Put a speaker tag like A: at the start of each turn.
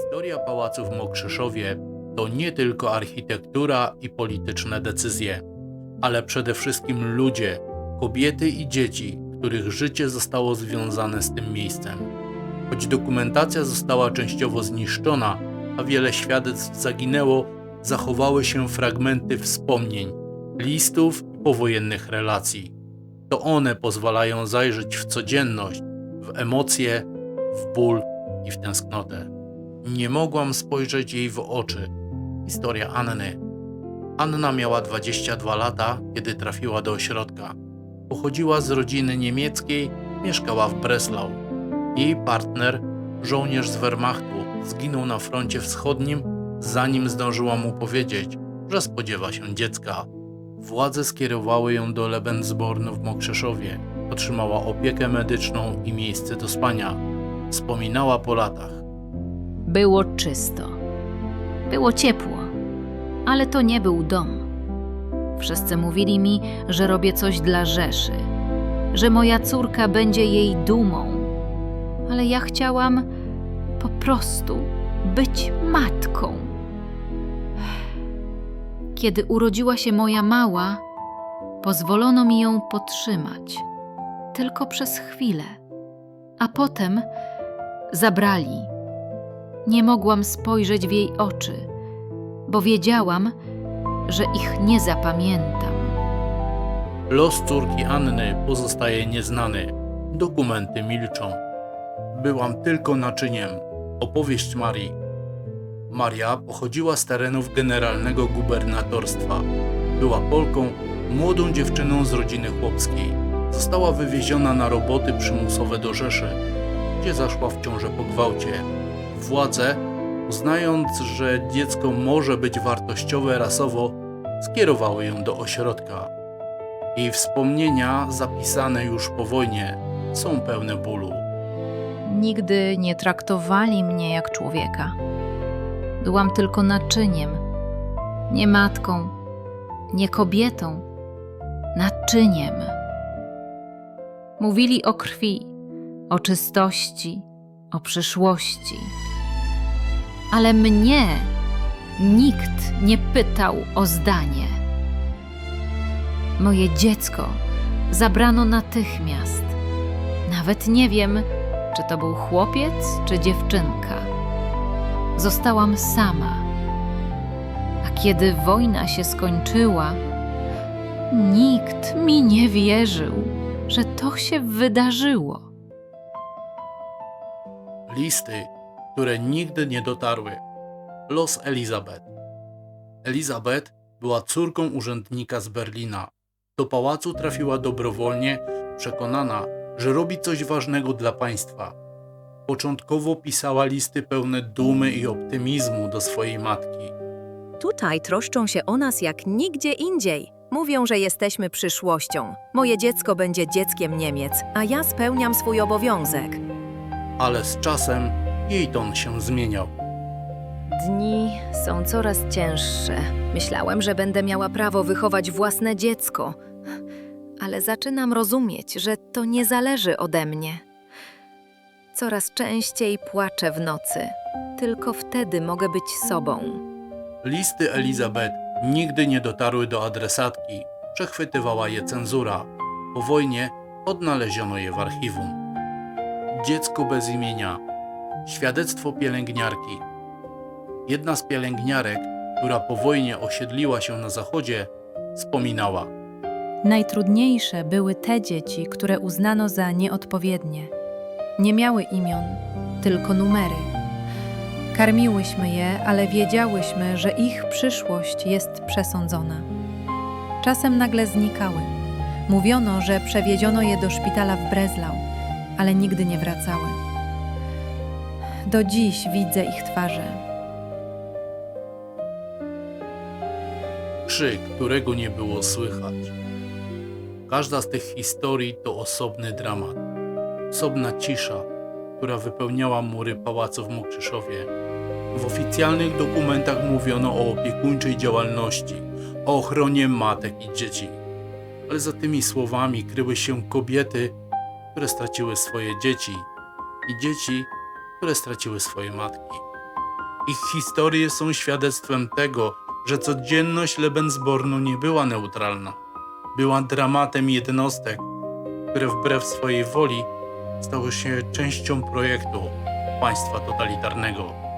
A: Historia pałacu w Mokrzyszowie to nie tylko architektura i polityczne decyzje, ale przede wszystkim ludzie, kobiety i dzieci, których życie zostało związane z tym miejscem. Choć dokumentacja została częściowo zniszczona, a wiele świadectw zaginęło, zachowały się fragmenty wspomnień, listów i powojennych relacji. To one pozwalają zajrzeć w codzienność, w emocje, w ból i w tęsknotę. Nie mogłam spojrzeć jej w oczy. Historia Anny. Anna miała 22 lata, kiedy trafiła do ośrodka. Pochodziła z rodziny niemieckiej, mieszkała w Breslau. Jej partner, żołnierz z Wehrmachtu, zginął na froncie wschodnim, zanim zdążyła mu powiedzieć, że spodziewa się dziecka. Władze skierowały ją do Lebensborn w Mokrzeszowie. Otrzymała opiekę medyczną i miejsce do spania. Wspominała po latach.
B: Było czysto. Było ciepło, ale to nie był dom. Wszyscy mówili mi, że robię coś dla Rzeszy, że moja córka będzie jej dumą. Ale ja chciałam po prostu być matką. Kiedy urodziła się moja mała, pozwolono mi ją potrzymać, tylko przez chwilę, a potem zabrali. Nie mogłam spojrzeć w jej oczy, bo wiedziałam, że ich nie zapamiętam.
A: Los córki Anny pozostaje nieznany. Dokumenty milczą. Byłam tylko naczyniem. Opowieść Marii. Maria pochodziła z terenów generalnego gubernatorstwa. Była Polką, młodą dziewczyną z rodziny chłopskiej. Została wywieziona na roboty przymusowe do Rzeszy, gdzie zaszła w ciążę po gwałcie. Władze, uznając, że dziecko może być wartościowe rasowo, skierowały ją do ośrodka. Jej wspomnienia, zapisane już po wojnie, są pełne bólu.
B: Nigdy nie traktowali mnie jak człowieka. Byłam tylko naczyniem, nie matką, nie kobietą, naczyniem. Mówili o krwi, o czystości, o przyszłości. Ale mnie nikt nie pytał o zdanie. Moje dziecko zabrano natychmiast. Nawet nie wiem, czy to był chłopiec, czy dziewczynka. Zostałam sama. A kiedy wojna się skończyła, nikt mi nie wierzył, że to się wydarzyło.
A: Listy, które nigdy nie dotarły. Los Elizabeth. Elizabeth była córką urzędnika z Berlina. Do pałacu trafiła dobrowolnie, przekonana, że robi coś ważnego dla państwa. Początkowo pisała listy pełne dumy i optymizmu do swojej matki.
C: Tutaj troszczą się o nas jak nigdzie indziej. Mówią, że jesteśmy przyszłością. Moje dziecko będzie dzieckiem Niemiec, a ja spełniam swój obowiązek.
A: Ale z czasem jej ton się zmieniał.
C: Dni są coraz cięższe. Myślałem, że będę miała prawo wychować własne dziecko, ale zaczynam rozumieć, że to nie zależy ode mnie. Coraz częściej płaczę w nocy. Tylko wtedy mogę być sobą.
A: Listy Elizabeth nigdy nie dotarły do adresatki, przechwytywała je cenzura. Po wojnie odnaleziono je w archiwum. Dziecko bez imienia. Świadectwo pielęgniarki. Jedna z pielęgniarek, która po wojnie osiedliła się na zachodzie, wspominała.
D: Najtrudniejsze były te dzieci, które uznano za nieodpowiednie. Nie miały imion, tylko numery. Karmiłyśmy je, ale wiedziałyśmy, że ich przyszłość jest przesądzona. Czasem nagle znikały. Mówiono, że przewieziono je do szpitala w Breslau, ale nigdy nie wracały. Do dziś widzę ich twarze.
A: krzyk, którego nie było słychać. Każda z tych historii to osobny dramat, osobna cisza, która wypełniała mury pałacu w Mokrzyszowie. W oficjalnych dokumentach mówiono o opiekuńczej działalności, o ochronie matek i dzieci. Ale za tymi słowami kryły się kobiety, które straciły swoje dzieci i dzieci, które straciły swoje matki. Ich historie są świadectwem tego, że codzienność Lebensbornu nie była neutralna. Była dramatem jednostek, które wbrew swojej woli stały się częścią projektu państwa totalitarnego.